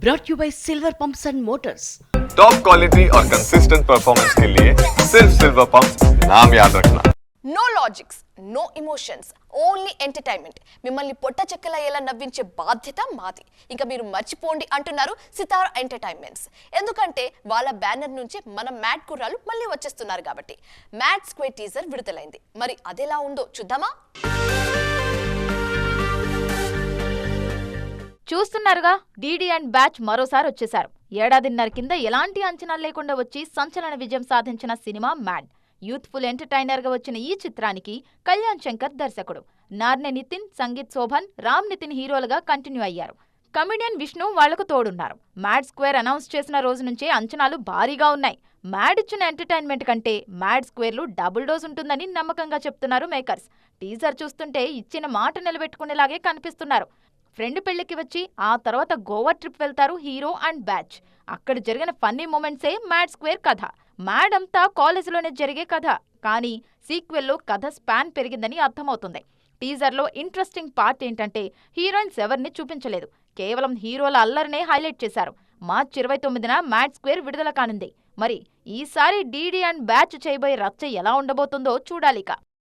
brought you by Silver Pumps and Motors. Top quality और consistent performance के लिए सिर्फ सिल्वर पंप नाम याद रखना no logics no emotions only entertainment మిమ్మల్ని పొట్ట చెక్కలయ్యేలా నవ్వించే బాధ్యత మాది ఇంకా మీరు మర్చిపోండి అంటున్నారు సితార్ ఎంటర్టైన్మెంట్స్ ఎందుకంటే వాళ్ళ బ్యానర్ నుంచి మన మ్యాట్ కుర్రాలు మళ్ళీ వచ్చేస్తున్నారు కాబట్టి మ్యాట్ స్క్వేర్ టీజర్ విడుదలైంది మరి అదెలా ఉందో చూద్దామా చూస్తున్నారుగా డీడీ అండ్ బ్యాచ్ మరోసారి వచ్చేశారు. ఏడాదిన్నర కింద ఎలాంటి అంచనాలు లేకుండా వచ్చి సంచలన విజయం సాధించిన సినిమా మ్యాడ్ యూత్ఫుల్ ఎంటర్టైనర్గా వచ్చిన ఈ చిత్రానికి కళ్యాణ్ శంకర్ దర్శకుడు. నార్నె నితిన్ సంగీత్ శోభన్ రామ్ నితిన్ హీరోలుగా కంటిన్యూ అయ్యారు. కమిడియన్ విష్ణు వాళ్ళకు తోడున్నారు. మ్యాడ్ స్క్వేర్ అనౌన్స్ చేసిన రోజు నుంచే అంచనాలు భారీగా ఉన్నాయి. మ్యాడ్ ఇచ్చిన ఎంటర్టైన్మెంట్ కంటే మ్యాడ్ స్క్వేర్లు డబుల్ డోస్ ఉంటుందని నమ్మకంగా చెప్తున్నారు మేకర్స్. టీజర్ చూస్తుంటే ఇచ్చిన మాట నిలబెట్టుకునేలాగే కనిపిస్తున్నారు. ఫ్రెండ్ పెళ్ళికి వచ్చి ఆ తర్వాత గోవా ట్రిప్ వెళ్తారు హీరో అండ్ బ్యాచ్. అక్కడ జరిగిన ఫన్నీ మూమెంట్సే మ్యాడ్ స్క్వేర్ కథ. మ్యాడ్ అంతా కాలేజీలోనే జరిగే కథ. కానీ సీక్వెల్లో కథ స్పాన్ పెరిగిందని అర్థమవుతుంది. టీజర్లో ఇంట్రెస్టింగ్ పార్ట్ ఏంటంటే హీరోయిన్స్ ఎవరిని చూపించలేదు. కేవలం హీరోల అల్లరినే హైలైట్ చేశారు. మార్చి ఇరవై తొమ్మిదిన మ్యాడ్ స్క్వేర్ విడుదల కానుంది. మరి ఈసారి డీడీ అండ్ బ్యాచ్ చేయబోయే రచ్చ ఎలా ఉండబోతుందో చూడాలిక.